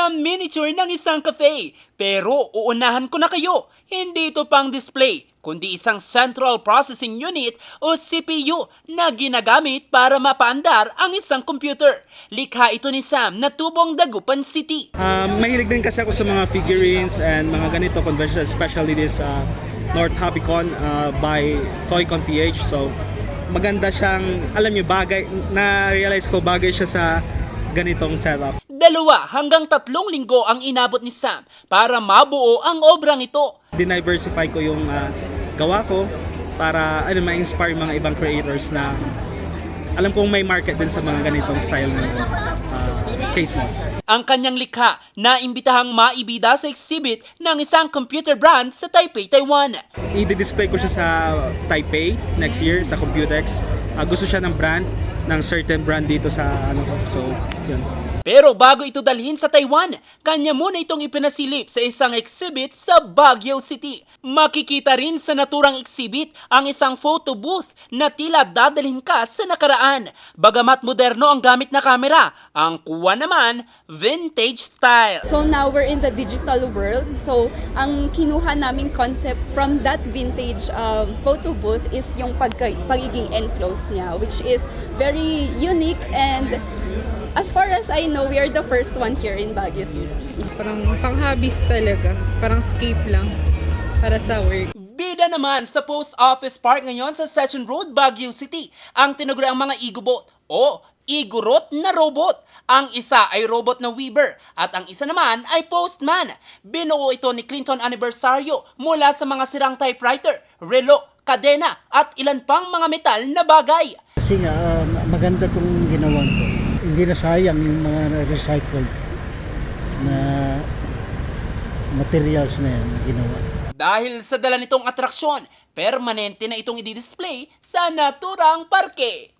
Tila miniature ng isang cafe. Pero uunahan ko na kayo, hindi ito pang display, kundi isang Central Processing Unit o CPU na ginagamit para mapaandar ang isang computer. Likha ito ni Sam na tubong Dagupan City. Um, mahilig din kasi ako sa mga figurines and mga ganito convention, especially this uh, North Hobbycon uh, by Toycon PH. So, maganda siyang, alam niyo, bagay, na-realize ko bagay siya sa ganitong setup. Dalawa hanggang tatlong linggo ang inabot ni Sam para mabuo ang obrang ito. Diniversify ko yung uh, gawa ko para ano, ma-inspire mga ibang creators na alam kong may market din sa mga ganitong style ng uh, case mods. Ang kanyang likha na imbitahang maibida sa exhibit ng isang computer brand sa Taipei, Taiwan. i-display ko siya sa Taipei next year sa Computex. Ah, gusto siya ng brand ng certain brand dito sa ano ko. So, yun. Pero bago ito dalhin sa Taiwan, kanya muna itong ipinasilip sa isang exhibit sa Baguio City. Makikita rin sa naturang exhibit ang isang photo booth na tila dadalhin ka sa nakaraan. Bagamat moderno ang gamit na kamera, ang kuha naman, vintage style. So now we're in the digital world. So ang kinuha naming concept from that vintage um, photo booth is yung pagka, pagiging enclosed niya, which is very unique and as far as I know, we are the first one here in Baguio City. Parang pang-hobbies talaga. Parang escape lang para sa work. Bida naman sa Post Office Park ngayon sa Session Road, Baguio City ang tinuguriang mga Igobot o Igorot na robot. Ang isa ay robot na weaver at ang isa naman ay postman. Binuo ito ni Clinton Aniversario mula sa mga sirang typewriter, relo, kadena at ilan pang mga metal na bagay. Kasi nga, ah, maganda itong ginawa ko. Hindi na sayang yung mga recycled na materials na yan na ginawa. Dahil sa dala nitong atraksyon, permanente na itong i-display sa naturang parke.